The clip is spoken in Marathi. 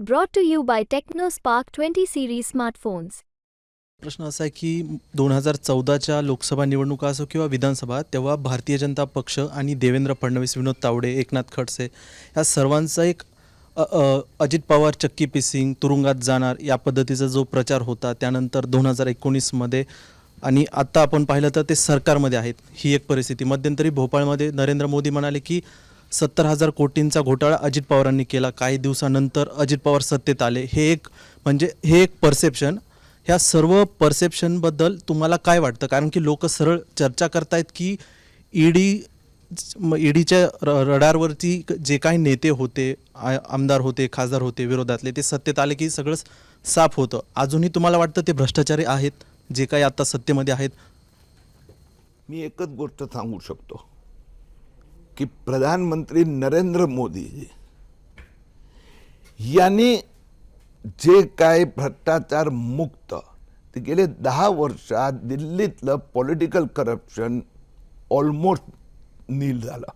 Brought to you by Tecno Spark twenty series smartphones प्रश्न असा आहे की दोन हजार चौदाच्या लोकसभा निवडणुका असो किंवा विधानसभा तेव्हा भारतीय जनता पक्ष आणि देवेंद्र फडणवीस विनोद तावडे एकनाथ खडसे या सर्वांचा एक अ, अ, अजित पवार चक्की पिसिंग तुरुंगात जाणार या पद्धतीचा जो प्रचार होता त्यानंतर दोन हजार एकोणीसमध्ये आणि आत्ता आपण पाहिलं तर ते सरकारमध्ये आहेत. ही एक परिस्थिती. मध्यंतरी भोपाळमध्ये नरेंद्र मोदी म्हणाले की सत्तर हजार कोटींचा घोटाळा अजित पवारांनी केला. काही दिवसानंतर अजित पवार सत्तेत आले. हे एक म्हणजे हे एक परसेप्शन ह्या सर्व परसेप्शनबद्दल तुम्हाला काय वाटतं? कारण की लोक सरळ चर्चा करतायत की ईडी ईडीच्या रडारवरती जे काही नेते होते आमदार होते खासदार होते विरोधातले ते सत्तेत आले की सगळं साफ होतं. अजूनही तुम्हाला वाटतं ते भ्रष्टाचारी आहेत जे काही आता सत्तेमध्ये आहेत? मी एकच गोष्ट सांगू शकतो. की प्रधानमंत्री नरेंद्र मोदी यांनी जे काय भ्रष्टाचार मुक्त ते गेले दहा वर्षात दिल्लीतलं पॉलिटिकल करप्शन ऑलमोस्ट नील झालं.